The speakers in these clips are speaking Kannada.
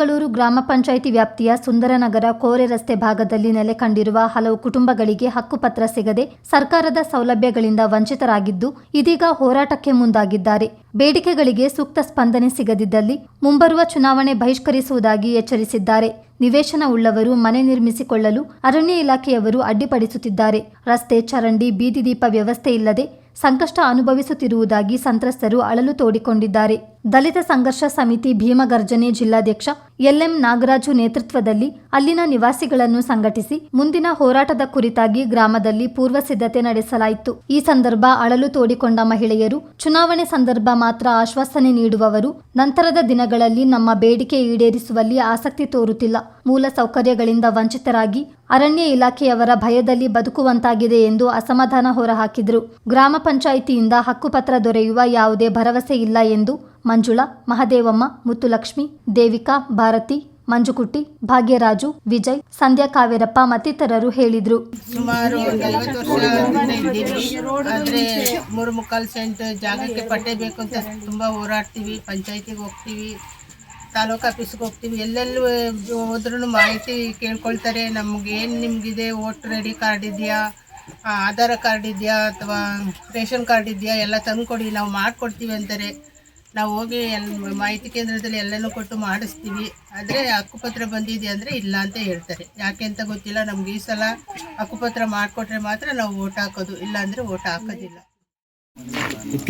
ಚಿಕ್ಕಮಗಳೂರು ಗ್ರಾಮ ಪಂಚಾಯಿತಿ ವ್ಯಾಪ್ತಿಯ ಸುಂದರನಗರ ಕೋರೆ ರಸ್ತೆ ಭಾಗದಲ್ಲಿ ನೆಲೆ ಕಂಡಿರುವ ಹಲವು ಕುಟುಂಬಗಳಿಗೆ ಹಕ್ಕುಪತ್ರ ಸಿಗದೆ ಸರ್ಕಾರದ ಸೌಲಭ್ಯಗಳಿಂದ ವಂಚಿತರಾಗಿದ್ದು ಇದೀಗ ಹೋರಾಟಕ್ಕೆ ಮುಂದಾಗಿದ್ದಾರೆ. ಬೇಡಿಕೆಗಳಿಗೆ ಸೂಕ್ತ ಸ್ಪಂದನೆ ಸಿಗದಿದ್ದಲ್ಲಿ ಮುಂಬರುವ ಚುನಾವಣೆ ಬಹಿಷ್ಕರಿಸುವುದಾಗಿ ಎಚ್ಚರಿಸಿದ್ದಾರೆ. ನಿವೇಶನ ಉಳ್ಳವರು ಮನೆ ನಿರ್ಮಿಸಿಕೊಳ್ಳಲು ಅರಣ್ಯ ಇಲಾಖೆಯವರು ಅಡ್ಡಿಪಡಿಸುತ್ತಿದ್ದಾರೆ. ರಸ್ತೆ, ಚರಂಡಿ, ಬೀದಿ ದೀಪ ವ್ಯವಸ್ಥೆ ಇಲ್ಲದೆ ಸಂಕಷ್ಟ ಅನುಭವಿಸುತ್ತಿರುವುದಾಗಿ ಸಂತ್ರಸ್ತರು ಅಳಲು ತೋಡಿಕೊಂಡಿದ್ದಾರೆ. ದಲಿತ ಸಂಘರ್ಷ ಸಮಿತಿ ಭೀಮಗರ್ಜನೆ ಜಿಲ್ಲಾಧ್ಯಕ್ಷ ಎಲ್ಎಂ ನಾಗರಾಜು ನೇತೃತ್ವದಲ್ಲಿ ಅಲ್ಲಿನ ನಿವಾಸಿಗಳನ್ನು ಸಂಘಟಿಸಿ ಮುಂದಿನ ಹೋರಾಟದ ಕುರಿತಾಗಿ ಗ್ರಾಮದಲ್ಲಿ ಪೂರ್ವ ಸಿದ್ಧತೆ ನಡೆಸಲಾಯಿತು. ಈ ಸಂದರ್ಭ ಅಳಲು ತೋಡಿಕೊಂಡ ಮಹಿಳೆಯರು ಚುನಾವಣೆ ಸಂದರ್ಭ ಮಾತ್ರ ಆಶ್ವಾಸನೆ ನೀಡುವವರು, ನಂತರದ ದಿನಗಳಲ್ಲಿ ನಮ್ಮ ಬೇಡಿಕೆ ಈಡೇರಿಸುವಲ್ಲಿ ಆಸಕ್ತಿ ತೋರುತ್ತಿಲ್ಲ. ಮೂಲ ಸೌಕರ್ಯಗಳಿಂದ ವಂಚಿತರಾಗಿ ಅರಣ್ಯ ಇಲಾಖೆಯವರ ಭಯದಲ್ಲಿ ಬದುಕುವಂತಾಗಿದೆ ಎಂದು ಅಸಮಾಧಾನ ಹೊರಹಾಕಿದರು. ಗ್ರಾಮ ಪಂಚಾಯಿತಿಯಿಂದ ಹಕ್ಕುಪತ್ರ ದೊರೆಯುವ ಯಾವುದೇ ಭರವಸೆ ಇಲ್ಲ ಎಂದು ಮಂಜುಳಾ, ಮಹದೇವಮ್ಮ, ಮುತ್ತುಲಕ್ಷ್ಮಿ, ದೇವಿಕಾ, ಭಾರತಿ, ಮಂಜುಕುಟ್ಟಿ, ಭಾಗ್ಯರಾಜು, ವಿಜಯ್, ಸಂಧ್ಯಾ ಕಾವೇರಪ್ಪ ಮತ್ತಿತರರು ಹೇಳಿದ್ರು. ಸುಮಾರು ಒಂದು ಮೂರು ಮುಕ್ಕಾಲು ಸೆಂಟ್ ಜಾಗಕ್ಕೆ ಪಟ್ಟೆ ಬೇಕು ಅಂತ ತುಂಬಾ ಹೋರಾಡ್ತೀವಿ. ಪಂಚಾಯತಿಗೆ ಹೋಗ್ತೀವಿ, ತಾಲೂಕು ಆಫೀಸ್ಗೆ ಹೋಗ್ತೀವಿ. ಎಲ್ಲೆಲ್ಲೂ ಹೋದ್ರೂ ಮಾಹಿತಿ ಕೇಳ್ಕೊಳ್ತಾರೆ. ನಮ್ಗೆ ಏನು ನಿಮ್ಗಿದೆ? ವೋಟರ್ ಐ ಡಿ ಕಾರ್ಡ್ ಇದೆಯಾ? ಆಧಾರ್ ಕಾರ್ಡ್ ಇದೆಯಾ? ಅಥವಾ ರೇಷನ್ ಕಾರ್ಡ್ ಇದೆಯಾ? ಎಲ್ಲ ತಂದುಕೊಡಿ. ನಾವು ಮಾಡಿಕೊಡ್ತೀವಿ ಅಂತಾರೆ. ನಾವು ಹೋಗಿ ಎಲ್ ಮಾಹಿತಿ ಕೇಂದ್ರದಲ್ಲಿ ಎಲ್ಲನೂ ಕೊಟ್ಟು ಮಾಡಿಸ್ತೀವಿ. ಆದರೆ ಹಕ್ಕುಪತ್ರ ಬಂದಿದೆ ಅಂದರೆ ಇಲ್ಲ ಅಂತ ಹೇಳ್ತಾರೆ. ಯಾಕೆ ಅಂತ ಗೊತ್ತಿಲ್ಲ. ನಮ್ಗೆ ಈ ಸಲ ಹಕ್ಕುಪತ್ರ ಮಾಡಿಕೊಟ್ರೆ ಮಾತ್ರ ನಾವು ಓಟ್ ಹಾಕೋದು. ಇಲ್ಲ ಅಂದರೆ ಓಟ್ ಹಾಕೋದಿಲ್ಲ.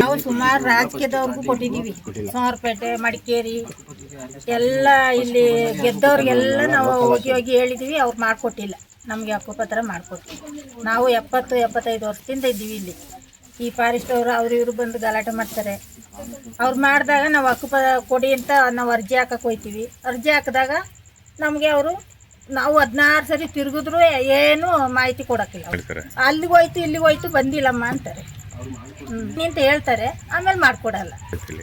ನಾವು ಸುಮಾರು ರಾಜಕೀಯದವ್ರಿಗೂ ಕೊಟ್ಟಿದ್ದೀವಿ. ಸೋಮವಾರಪೇಟೆ ಮಡಿಕೇರಿ, ಎಲ್ಲ ಇಲ್ಲಿ ಗೆದ್ದವ್ರಿಗೆಲ್ಲ ನಾವು ಹೋಗಿ ಹೋಗಿ ಹೇಳಿದ್ದೀವಿ ಅವ್ರು ಮಾಡಿಕೊಟ್ಟಿಲ್ಲ. ನಮಗೆ ಹಕ್ಕುಪತ್ರ ಮಾಡಿಕೊಟ್ಟಿಲ್ಲ ನಾವು ಎಪ್ಪತ್ತು, ಎಪ್ಪತ್ತೈದು ವರ್ಷದಿಂದ ಇದ್ದೀವಿ ಇಲ್ಲಿ. ಈ ಫಾರೆಸ್ಟ್ ಅವರು, ಅವ್ರು ಇವರು ಬಂದು ಗಲಾಟೆ ಮಾಡ್ತಾರೆ. ಅವ್ರು ಮಾಡಿದಾಗ ನಾವು ಹಕ್ಕುಪ ಕೊಡಿ ಅಂತ ನಾವು ಅರ್ಜಿ ಹಾಕಕ್ಕೆ ಹೋಗ್ತೀವಿ ಅರ್ಜಿ ಹಾಕಿದಾಗ ನಮಗೆ ಅವರು ನಾವು ಹದಿನಾರು ಸರಿ ತಿರುಗಿದ್ರು ಏನು ಮಾಹಿತಿ ಕೊಡೋಕ್ಕಿಲ್ಲ. ಅಲ್ಲಿಗೆ ಹೋಯ್ತು ಇಲ್ಲಿಗೆ ಹೋಯ್ತು ಬಂದಿಲ್ಲಮ್ಮ ಅಂತಾರೆ. ಹ್ಮ್. ಅಂತ ಹೇಳ್ತಾರೆ. ಆಮೇಲೆ ಮಾಡ್ಕೊಡಲ್ಲ.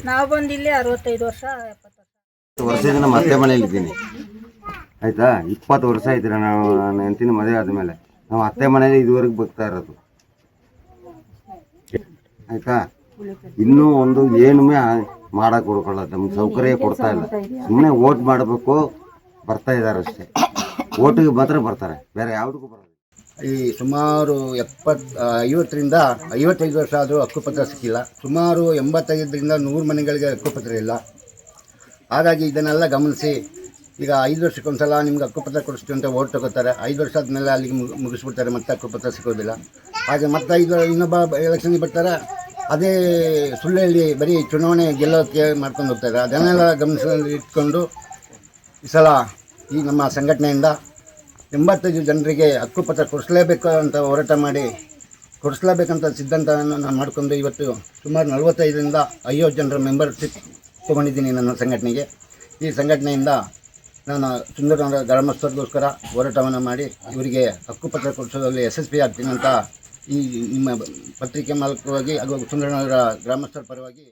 ನಾವು ಬಂದು ಇಲ್ಲಿ ಅರವತ್ತೈದು ವರ್ಷ ಎಪ್ಪತ್ತು ವರ್ಷ. ವರ್ಷದಿಂದ ಮತ್ತೆ ಮನೇಲಿ ಇದ್ದೀನಿ ಆಯ್ತಾ? ಇಪ್ಪತ್ತು ವರ್ಷ ಆಯ್ತು ನಾವು ನನ್ನ ಹೆಂಡತಿನ ಮದುವೆ ಆದಮೇಲೆ. ನಾವು ಅತ್ತೆ ಮನೇಲಿ ಇದುವರೆಗೆ ಬರ್ತಾ ಇರೋದು. ಆಯ್ತಾ? ಇನ್ನೂ ಒಂದು ಏನೂ ಮಾಡಕ್ಕೆ ಹುಡ್ಕೊಳ್ಳ ನಮ್ಗೆ ಸೌಕರ್ಯ ಕೊಡ್ತಾ ಇಲ್ಲ. ಸುಮ್ಮನೆ ಓಟ್ ಮಾಡಬೇಕು, ಬರ್ತಾ ಇದ್ದಾರೆ ಅಷ್ಟೇ. ಓಟಿಗೆ ಮಾತ್ರ ಬರ್ತಾರೆ, ಬೇರೆ ಯಾವುದಕ್ಕೂ ಬರೋದು ಈ ಸುಮಾರು ಎಪ್ಪತ್ ಐವತ್ತರಿಂದ ಐವತ್ತೈದು ವರ್ಷ ಆದರೂ ಹಕ್ಕುಪತ್ರ ಸಿಕ್ಕಿಲ್ಲ. ಸುಮಾರು ಎಂಬತ್ತೈದರಿಂದ ನೂರು ಮನೆಗಳಿಗೆ ಹಕ್ಕುಪತ್ರ ಇಲ್ಲ. ಹಾಗಾಗಿ ಇದನ್ನೆಲ್ಲ ಗಮನಿಸಿ, ಈಗ ಐದು ವರ್ಷಕ್ಕೊಂದ್ಸಲ ನಿಮ್ಗೆ ಹಕ್ಕುಪತ್ರ ಕೊಡಿಸ್ತೀವಿ ಅಂತ ಓಟ್ ತಗೋತಾರೆ. ಐದು ವರ್ಷ ಆದಮೇಲೆ ಅಲ್ಲಿಗೆ ಮುಗ್- ಮುಗಿಸ್ಬಿಡ್ತಾರೆ, ಮತ್ತೆ ಹಕ್ಕುಪತ್ರ ಸಿಗೋದಿಲ್ಲ. ಹಾಗೆ ಮತ್ತೆ ಐದು ಇನ್ನೊಬ್ಬ ಎಲೆಕ್ಷನ್ಗೆ ಬರ್ತಾರೆ ಅದೇ ಸುಳ್ಳು ಬರೀ ಚುನಾವಣೆ ಗೆಲ್ಲೋಕ್ಕೆ ಮಾಡ್ಕೊಂಡು ಹೋಗ್ತಾರೆ ಅದನ್ನೆಲ್ಲ ಗಮನಿಸಲು ಇಟ್ಕೊಂಡು ಈ ಸಲ ಈ ನಮ್ಮ ಸಂಘಟನೆಯಿಂದ ಎಂಬತ್ತೈದು ಜನರಿಗೆ ಹಕ್ಕುಪತ್ರ ಕೊಡಿಸ್ಲೇಬೇಕು ಅಂತ ಹೋರಾಟ ಮಾಡಿ ಕೊಡಿಸ್ಲೇಬೇಕಂತ ಸಿದ್ಧಾಂತವನ್ನು ನಾನು ಮಾಡಿಕೊಂಡು ಇವತ್ತು ಸುಮಾರು ನಲವತ್ತೈದರಿಂದ ಐವತ್ತು ಜನರ ಮೆಂಬರ್ಶಿಪ್ ತೊಗೊಂಡಿದ್ದೀನಿ ನನ್ನ ಸಂಘಟನೆಗೆ. ಈ ಸಂಘಟನೆಯಿಂದ ನಾನು ಸುಂದರ ಗ್ರಾಮಸ್ಥರಿಗೋಸ್ಕರ ಹೋರಾಟವನ್ನು ಮಾಡಿ ಇವರಿಗೆ ಹಕ್ಕುಪತ್ರ ಕೊಡಿಸೋದ್ರಲ್ಲಿ ಯಶಸ್ವಿ ಆಗ್ತೀನಿ ಅಂತ ನಿಮ್ಮ ಪತ್ರಿಕೆ ಮಾಲಕವಾಗಿ ಹಾಗೂ ಸುಂದರನಗರ ಗ್ರಾಮಸ್ಥರ ಪರವಾಗಿ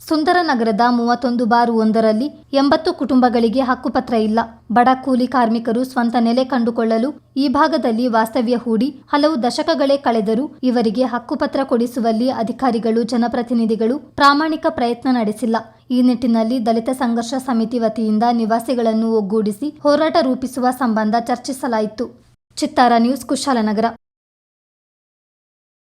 ಸುಂದರನಗರದ ಮೂವತ್ತೊಂದು ಬಾರು ಒಂದರಲ್ಲಿ ಎಂಬತ್ತು ಕುಟುಂಬಗಳಿಗೆ ಹಕ್ಕುಪತ್ರ ಇಲ್ಲ. ಬಡ ಕೂಲಿ ಕಾರ್ಮಿಕರು ಸ್ವಂತ ನೆಲೆ ಕಂಡುಕೊಳ್ಳಲು ಈ ಭಾಗದಲ್ಲಿ ವಾಸ್ತವ್ಯ ಹೂಡಿ ಹಲವು ದಶಕಗಳೇ ಕಳೆದರೂ ಇವರಿಗೆ ಹಕ್ಕುಪತ್ರ ಕೊಡಿಸುವಲ್ಲಿ ಅಧಿಕಾರಿಗಳು, ಜನಪ್ರತಿನಿಧಿಗಳು ಪ್ರಾಮಾಣಿಕ ಪ್ರಯತ್ನ ನಡೆಸಿಲ್ಲ. ಈ ನಿಟ್ಟಿನಲ್ಲಿ ದಲಿತ ಸಂಘರ್ಷ ಸಮಿತಿ ವತಿಯಿಂದ ನಿವಾಸಿಗಳನ್ನು ಒಗ್ಗೂಡಿಸಿ ಹೋರಾಟ ರೂಪಿಸುವ ಸಂಬಂಧ ಚರ್ಚಿಸಲಾಯಿತು. ಚಿತ್ತಾರ ನ್ಯೂಸ್, ಕುಶಾಲನಗರ.